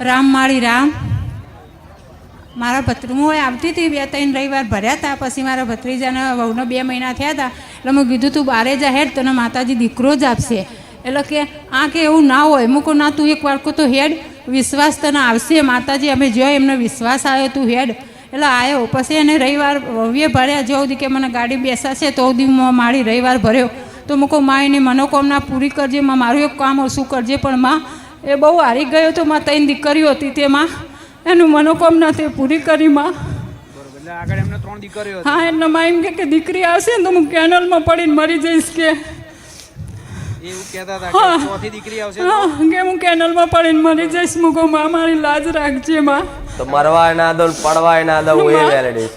રામ માળી રામ. મારા ભત્રી હું આવતી હતી બે ત્રણ રવિવાર ભર્યા હતા પછી મારા ભત્રીજાના વહુને બે મહિના થયા હતા એટલે મેં કીધું, તું બારે હેડ તને માતાજી દીકરો જ આપશે. એટલે કે, આ કે એવું ના હોય. મૂકો ના, તું એક વાળકો તો હેડ, વિશ્વાસ તને આવશે. માતાજી, અમે જો એમને વિશ્વાસ આવ્યો તું હેડ. એટલે આવ્યો પછી એને રવિવાર વવ્ય ભર્યા. જો સુધી કે મને ગાડી બેસાશે, તો સુધી હું મારી રવિવાર ભર્યો. તો મૂકો મા, એની મનોકામના પૂરી કરજે. માં, મારું એક કામ ઓછું કરજે, પણ માં એ બહુ હારી ગયો તો માં ત્રણ દીકરીઓ હતી તેમાં. એનું મનોકામના તે પૂરી કરી માં. હા એટલે માં એમ કે કે દીકરી આવશે ને તો હું કેનલમાં પડીને મરી જઈશ કે. એ એવું કહેતા હતા કે દીકરી આવશે હા કે હું કેનલમાં પડીને મરી જઈશ. મૂકો માં મારી લાજ રાખજે માં. તો મરવાય ના દઉં પડવાય ના દઉં એ વેલડી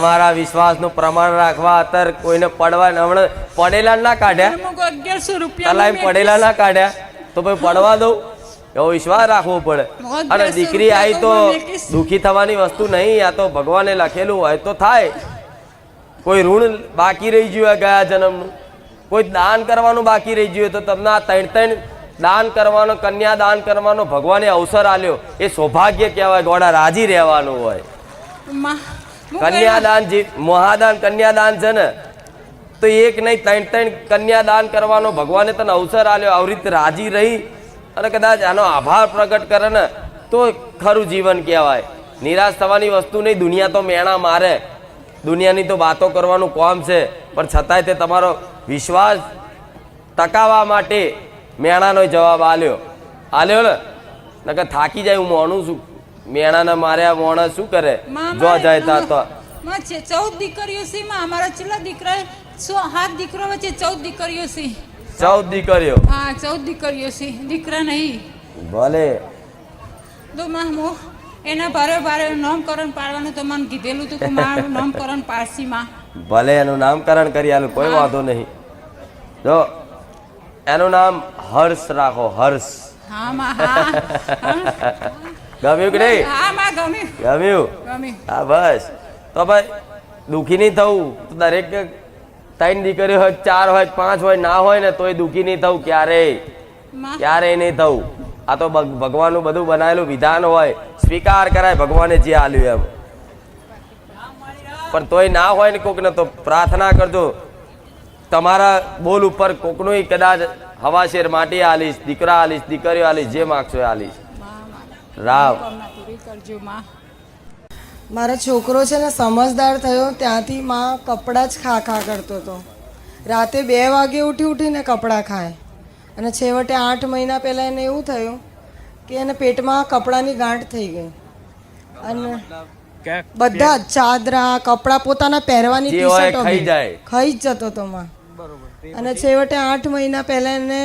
માં વિશ્વાસ ને તમારા પ્રમાણ રાખવા અત્યારે કોઈને પડવા હમણાં પડેલા ના કાઢ્યા. અગિયારસો રૂપિયા પડેલા ના કાઢ્યા. તો ભાઈ પડવા દઉં. એવો વિશ્વાસ રાખવો પડે. અને દીકરી આવી તો દુખી થવાની વસ્તુ નહીં આ તો ભગવાને લખેલું હોય તો થાય. કોઈ ઋણ બાકી રહી ગયું ગયા જન્મનું. કોઈ દાન કરવાનું બાકી રહી ગયું તો તમને આ ત્રણ ત્રણ દાન કરવાનો કન્યા દાન કરવાનો ભગવાને અવસર આલ્યો એ સૌભાગ્ય કહેવાય ગોડા રાજી રહેવાનું હોય. કન્યાદાન જે મહાદાન કન્યાદાન છે ને તો એક નહીં ત્રણ ત્રણ કન્યાદાન કરવાનો ભગવાને તને અવસર આલ્યો આવી રીતે રાજી રહી અને કદાચ આનો આભાર પ્રગટ કરે ને તો ખરું જીવન કહેવાય. નિરાશ થવાની વસ્તુ નહીં દુનિયા તો મેણા મારે. દુનિયાની તો વાતો કરવાનું કોમ છે પણ છતાંય તે તમારો વિશ્વાસ ટકાવવા માટે મેણાનો જવાબ આલ્યો. આલ્યો ને નકર થાકી જાય હું મોણું છું. મેણાને માર્યા મોણા શું કરે? જો જાય તા તો. માં છે ચૌદ દીકરીઓ છે માં અમારા છેલ્લા દીકરા હાથ દીકરો વચ્ચે ચૌદ દીકરીઓ છે. ચૌદ દીકરીઓ? હા ચૌદ દીકરીઓ છે. દીકરા નહીં. ભલે. તો માં હું એના ભારે ભારે નામકરણ પાડવાનું તો મને કીધેલું હતું કે મારું નામકરણ પાડશી માં. ભલે એનું નામકરણ કરી આલું કોઈ વાંધો નહીં. જો એનું નામ હર્ષ રાખો હર્ષ. ગમ્યું કે નહીં? ગમ્યું. હા બસ. તો ભાઈ દુઃખી નહીં થવું. તો દરેક ત્રણ દીકરીઓ હોય ચાર હોય પાંચ હોય ના હોય ને તોય દુઃખી નહીં થવું ક્યારેય. ક્યારેય નહીં થવું. આ તો ભગવાનનું બધું બનાવેલું વિધાન હોય. સ્વીકાર કરાય ભગવાને જે આલ્યું એમ. પણ તોય ના હોય ને કોકને તો પ્રાર્થના કરજો. તમારા બોલ ઉપર કોકનું કદાચ હવાશેર માટી આલીશ દીકરા આલીશ દીકરીઓ આલીશ જે માગશો એ આલીશ. માં મારો છોકરો છે ને સમજદાર થયો ત્યાંથી માં કપડાં જ ખા ખા કરતો હતો. રાતે બે વાગે ઉઠી ઉઠીને કપડાં ખાય. અને છેવટે આઠ મહિના પહેલાં એને એવું થયું કે એને પેટમાં કપડાની ગાંઠ થઈ ગઈ. અને બધા જ ચાદરા કપડાં પોતાના પહેરવાની ટી શર્ટો ખાઈ જતો હતો માં. અને છેવટે આઠ મહિના પહેલાં એને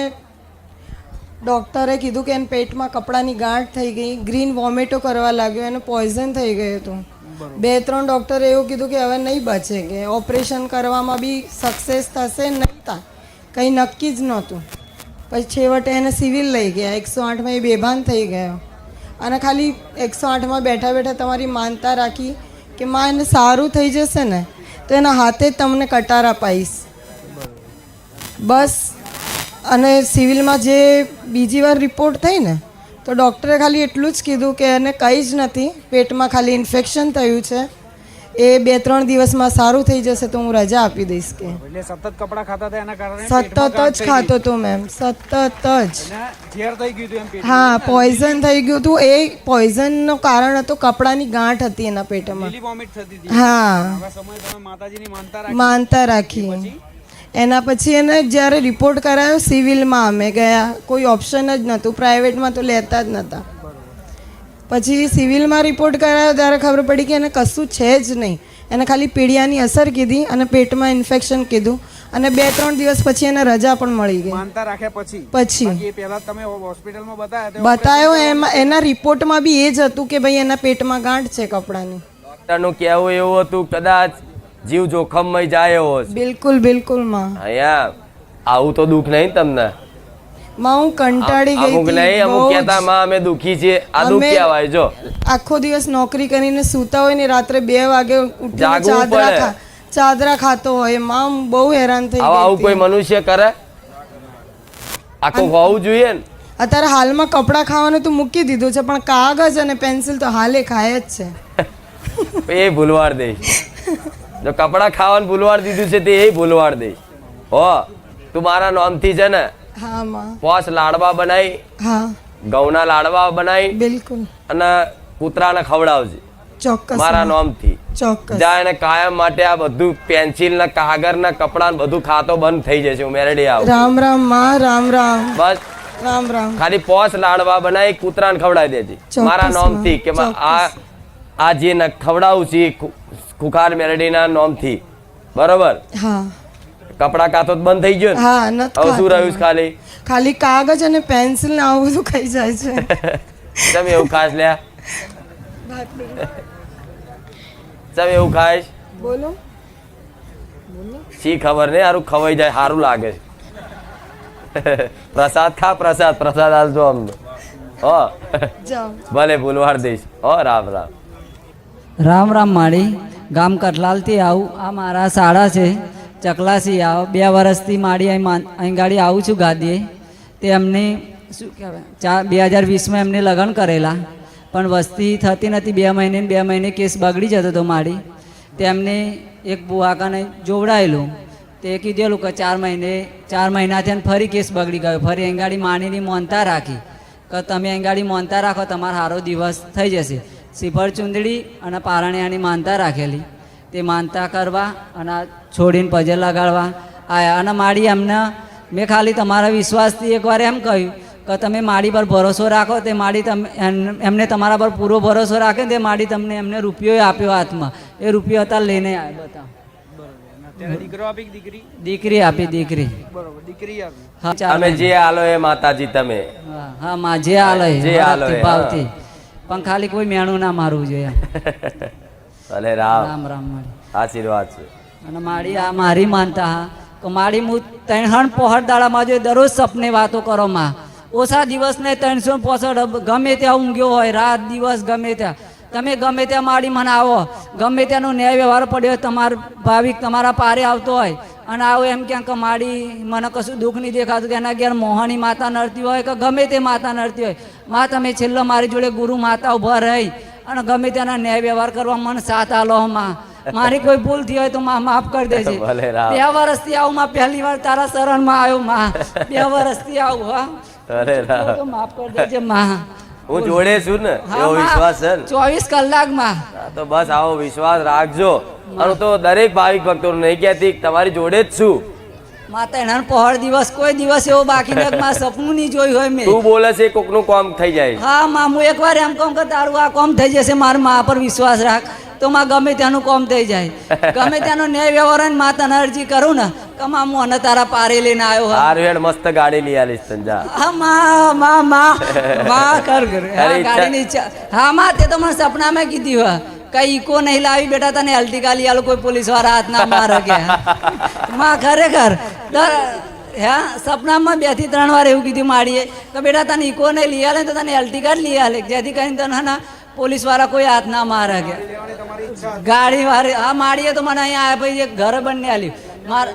ડૉક્ટરે કીધું કે એને પેટમાં કપડાની ગાંઠ થઈ ગઈ ગ્રીન વોમિટો કરવા લાગ્યો એને પોઈઝન થઈ ગયું હતું. બે ત્રણ ડૉક્ટરે એવું કીધું કે હવે નહીં બચે કે ઓપરેશન કરવામાં બી સક્સેસ થશે નહીં થાય. કંઈ નક્કી જ નહોતું. પછી છેવટે એને સિવિલ લઈ ગયા એકસો આઠમાં એ બેભાન થઈ ગયો. અને ખાલી એકસો આઠમાં બેઠા બેઠા તમારી માનતા રાખી કે માં એને સારું થઈ જશે ને તો એના હાથે જ તમને કટાર અપાઈશ બસ અને સિવિલમાં જે બીજી વાર રિપોર્ટ થઈ ને તો ડૉક્ટરે ખાલી એટલું જ કીધું કે એને કંઈ જ નથી પેટમાં ખાલી ઇન્ફેક્શન થયું છે. એ બે ત્રણ દિવસમાં સારું થઈ જશે તો હું રજા આપી દઈશ કે. સતત કપડાં ખાતા હતા એના કારણે સતત જ ખાતો હતો મેમ સતત જ. હા પોઈઝન થઈ ગયું હતું. એ પોઈઝનનું કારણ હતું કપડાની ગાંઠ હતી એના પેટમાં. હા. માનતા રાખી. એના પછી એને જ્યારે રિપોર્ટ કરાયો સિવિલમાં અમે ગયા. કોઈ ઓપ્શન જ નહોતું. પ્રાઇવેટમાં તો લેતા જ નહોતા. પછી સિવિલમાં રિપોર્ટ કરાયો ત્યારે ખબર પડી કે એને કશું છે જ નહીં. એને ખાલી પીડિયાની અસર કીધી અને પેટમાં ઇન્ફેક્શન કીધું. અને બે ત્રણ દિવસ પછી એને રજા પણ મળી ગઈ. માનતા રાખ્યા પછી? પછી. પહેલા તમે હોસ્પિટલમાં બતાવ્યા તો બતાયો એમાં એના રિપોર્ટમાં બી એ જ હતું કે ભાઈ એના પેટમાં ગાંઠ છે કપડાની. ડોક્ટરનું કહેવું એવું હતું કદાચ જીવ જોખમમાં જાય એવો છે. બિલકુલ બિલકુલમાં. અહીંયા આવું તો દુઃખ નહીં તમને? માં હું કંટાળી ગઈ અમુક નહીં અમુક કહેતા માં અમે દુઃખી છીએ. આ દુઃખ કહેવાય જો. આખો દિવસ નોકરી કરીને સૂતા હોય ને રાત્રે બે વાગે ઉઠીને ચાદરા ખા ચાદરા ખાતો હોય. માં બહુ હેરાન થઈ આવું આવું કોઈ મનુષ્ય કરે? આખું હોવું જોઈએ ને? અત્યારે હાલમાં કપડાં ખાવાનું તો મૂકી દીધું છે પણ કાગજ અને પેન્સિલ તો હાલે ખાય જ છે. એ ભૂલવાર દઈશ જો કપડા ખાવાનું ભૂલવાડ દીધું છે તે એ ભૂલવાડ દઈશ હો તું મારા નામથી છે ને પોસ લાડવા બનાવી ઘઉંના લાડવા બનાવી બિલકુલ. અને કૂતરાને ખવડાવજે. ચોક્કસ મારા. નામથી. ચોક્કસ. જા એને કાયમ માટે આ બધું પેન્સિલ ને કાગર ને કપડા ને બધું ખાતો બંધ થઈ જશે હું મેરેડી આવું રામ રામમાં રામ રામ. બસ. રામ રામ. ખાલી પોસ લાડવા બનાવી કૂતરાને ખવડાવી દેજે. મારા નામથી કે આ આ જે ન ખવડાવું છે એ ખુખાર મેરડીના નોમથી. બરોબર? હા. કપડા કાતો બંધ થઈ ગયો હા હવે શું રહ્યું ખાલી? ખાલી કાગજ અને પેન્સિલ ને આવું બધું ખાઈ જાય છે. તમે એવું ખાસ લ્યા? તમે એવું ખાઈશ? બોલો. શી ખબર નહીં સારું ખવાઈ જાય સારું લાગે છે. પ્રસાદ ખા પ્રસાદ પ્રસાદ આલજો અમને હો. ભલે ભૂલવાડ દઈશ. હો રામ રામ. રામ રામ માળી. ગામ કટલાલથી આવું. આ મારા શાળા છે. ચકલાસી આવ. બે વર્ષથી માળી અહીં ગાડી આવું છું ગાદીએ. તે એમને શું કહેવાય? ચાર બે હજાર વીસમાં એમને લગ્ન કરેલા. પણ વસ્તી થતી નથી. બે મહિને બે મહિને કેસ બગડી જતો હતો માળી. તેમને એક બુવાકાને જોવડાયેલું. તે કીધેલું કે ચાર મહિને ચાર મહિનાથી ફરી કેસ બગડી ગયો. ફરી અહીં ગાડી માનીની મોનતા રાખી. કે તમે અહીં ગાડી મોનતા રાખો, તમારો સારો દિવસ થઈ જશે. શ્રીફળ ચુંદડી અને પારણિયાની માનતા રાખેલી. તે માનતા કરવા અને છોડીને પજે લગાડવા આયા. અને માડી એમને મેં ખાલી તમારા વિશ્વાસથી એકવાર એમ કહ્યું કે તમે માડી પર ભરોસો રાખો તે માડી તમે એમ- એમને તમારા પર પૂરો ભરોસો રાખે ને તે માડી તમને એમને રૂપિયો આપ્યો હાથમાં. એ રૂપિયો હતા લઈને આવ્યા બતાવો. દીકરો આપી દીકરી? દીકરી આપી દીકરી. બરોબર. દીકરી આપી. હા જે આલો એ માતાજી તમે. હા, હા જે આલો જે આલો ભાવથી. પણ ખાલી કોઈ મેણું ના મારવું જોઈએ. ભલે રામ. રામ રામ માળી આશીર્વાદ છે. અને મારી આ મારી માનતા હા તો મારી હું ત્રણ પોહટ દાડામાં જોઈએ દરરોજ સપને વાતો કરો માં ઓછા દિવસને ત્રણસો પોસઠ ગમે ત્યાં ઊંઘ્યો હોય રાત દિવસ ગમે ત્યાં તમે ગમે ત્યાં માડી મને આવો ગમે ત્યાંનો ન્યાય વ્યવહાર પડ્યો તમારો ભાવિક તમારા પારે આવતો હોય અને આવું એમ ક્યાંક કે માડી મને કશું દુઃખ નહીં દેખાતું કે એના ઘેર મોહની માતા નડતી હોય કે ગમે તે માતા નડતી હોય. માં તમે છેલ્લો મારી જોડે ગુરુ માતા ઊભા રહી અને ગમે તેના ન્યાય વ્યવહાર કરવા મને સાથ આલો માં. મારી કોઈ ભૂલ થઈ હોય તો માં માફ કરી દેજે. બે વર્ષથી આવું માં પહેલી વાર તારા શરણમાં આવ્યો માં. બે વર્ષથી આવું હા. તો માફ કરી દેજે માં. હું જોડે છું ને એવો વિશ્વાસ છે ચોવીસ કલાકમાં તો બસ આવો વિશ્વાસ રાખજો. અને તો દરેક ભાવિક ભક્તો નહીં કહેતી તમારી જોડે જ છું. માતા એના પહોળ દિવસ કોઈ દિવસ એવો બાકી માં સપનું નહીં જોયું હોય મેં. તું બોલે છે કોકનું કામ થઈ જાય. હા માં હું એકવાર એમ કોમ કે તારું આ કોમ થઈ જશે મારા મા પર વિશ્વાસ રાખ. તો માં ગમે ત્યાંનું કોમ થઈ જાય. ગમે ત્યાંનો ન્યાય વ્યવહાર ને માતાને અરજી કરું ને કે મામુ હું અને તારા પારે લઈને આવ્યો હા હાર વેડ મસ્ત ગાડી લઈ આલીશ તંજા હા માં માં માં માં કર કર. ગાડીની હા માં તે તો મને સપનામાં કીધી હોય. કઈ ઈકો નહીં લાવી બેટા તને ગાલી આલો કોઈ પોલીસવાળા હાથ ના મારે કે માં ખરેખર હા? સપનામાં બેથી ત્રણ વાર એવું કીધું માડીએ કે બેટા તને ઈકો નહીં લઈ આલે તો તને હલ્દી કાર્ડ લઈ આલે જેથી કરીને તને ના પોલીસવાળા કોઈ હાથ ના મારે કે. ગાડી વાળી હા માડીએ તો મને અહીંયા આવ્યા પછી ઘર બંને આલ્યું માર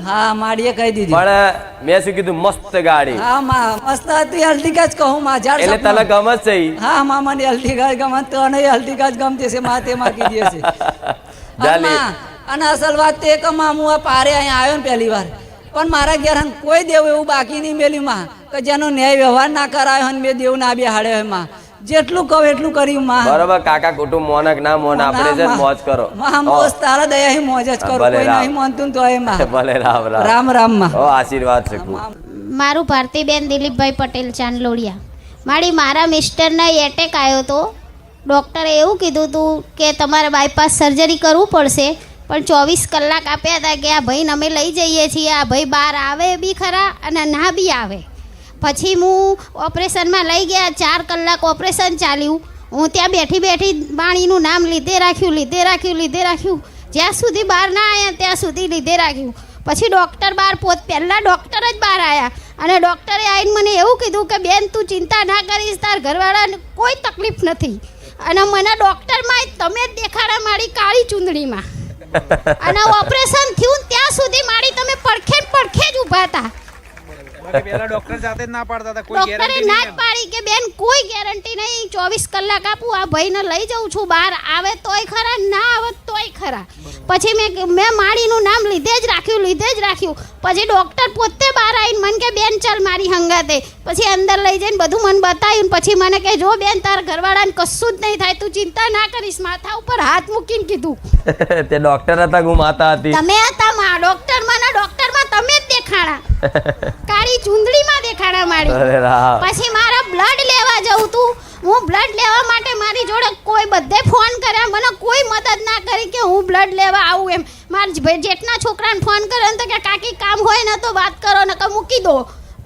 હા માડીએ કહી દીધું. પણ મેં શું કીધું મસ્ત ગાડી. હા માં મસ્ત હતી અલ્ટિકા જ કહું માં ઝાડ એટલે તને ગમે છે હા માં મને અલ્ટિકા ગમે તો અને અલ્ટિકા જ ગમતી છે માં તે માં કીધી હશે જા અને અસલ વાત તે કે માં હું આ પારે અહીંયા આવ્યો ને પહેલી વાર. પણ મારા ઘેર કોઈ દેવ એવું બાકી નહીં મેલ્યું માં કે જેનો ન્યાય વ્યવહાર ના કરાયો અને મેં દેવ ના બેહાડે હાડે માં. જેટલું કહું એટલું કર્યું માં. બરોબર કાકા કુટુંબ મોનક ના મોન આપણે જ મોજ કરો. માં મોજ તારા દયા મોજ જ કરો કોઈ. નહીં માનતું તો એ માં. ભલે રામ રામ. રામ રામમાં. ઓ આશીર્વાદ છે મારું ભારતીબેન દિલીપભાઈ પટેલ ચાંદલોડિયા. મારી મારા મિસ્ટરને એટેક આવ્યો તો. ડૉક્ટરે એવું કીધું હતું કે તમારે બાયપાસ સર્જરી કરવું પડશે પણ ચોવીસ કલાક આપ્યા હતા કે આ ભાઈને અમે લઈ જઈએ છીએ આ ભાઈ બહાર આવે બી ખરા અને ના બી આવે. પછી હું ઓપરેશનમાં લઈ ગયા, ચાર કલાક ઓપરેશન ચાલ્યું. હું ત્યાં બેઠી બેઠી પાણીનું નામ લીધે રાખ્યું લીધે રાખ્યું લીધે રાખ્યું. જ્યાં સુધી બહાર ના આવ્યા ત્યાં સુધી લીધે રાખ્યું. પછી ડૉક્ટર બહાર પોત પહેલાં ડૉક્ટર જ બહાર આવ્યા અને ડૉક્ટરે આવીને મને એવું કીધું કે, બેન, તું ચિંતા ના કરીશ, તાર ઘરવાળાને કોઈ તકલીફ નથી. અને મને ડૉક્ટરમાં તમે જ દેખાડા મારી કાળી ચૂંદડીમાં. અને ઓપરેશન થયું ત્યાં સુધી મારી તમે પડખે પડખે જ ઊભા હતા. પેલા ડોક્ટર જાતે જ ના પાડતા હતા કોઈ ગેરંટી ના જ પાડી કે બેન કોઈ ગેરંટી નહીં. ચોવીસ કલાક આપું આ ભાઈને લઈ જાઉં છું બહાર. આવે તોય ખરા ના આવે તોય ખરા. પછી મેં મેં માળીનું નામ લીધે જ રાખ્યું લીધે જ રાખ્યું. પછી ડોક્ટર પોતે બહાર આવીને મને કે બેન ચાલ મારી હંગાતે. પછી અંદર લઈ જઈને બધું મને બતાવ્યું પછી મને કે જો બેન તારા ઘરવાળાને કશું જ નહીં થાય તું ચિંતા ના કરીશ. માથા ઉપર હાથ મૂકીને કીધું. તે ડોક્ટર હતા હતી? તમે હતા માં ડોક્ટરમાં ડોક્ટરમાં તમે જ દેખાણા. ચુંદડીમાં દેખાડા મારી. પછી મારા બ્લડ લેવા જવું તું. હું બ્લડ લેવા માટે મારી જોડે કોઈ બધે ફોન કર્યા. મને કોઈ મદદ ના કરી કે હું બ્લડ લેવા આવું એમ. મારા ભાઈ જેટના છોકરાને ફોન કર્યો ને તો કે કાકી કામ હોય ને તો વાત કરો ને કે મૂકી દો.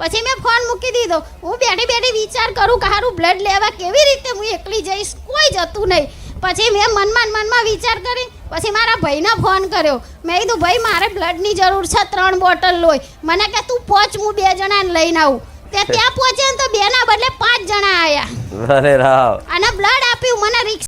પછી મેં ફોન મૂકી દીધો. હું બેઠી બેઠી વિચાર કરું કે હારું બ્લડ લેવા કેવી રીતે હું એકલી જઈશ? કોઈ જતું નહીં. પછી મેં મનમાં મનમાં વિચાર કરી પછી મારા ભાઈને ફોન કર્યો. મેં કીધું ભાઈ મારે બ્લડની જરૂર છે ત્રણ બોટલ લોય મને કે તું પહોંચ હું બે જણાને લઈને આવું. તે ત્યાં પહોંચ્યા ને તો બેના બદલે પાંચ જણા આવ્યા અરે અને બ્લડ આપ્યું મને રિક્ષા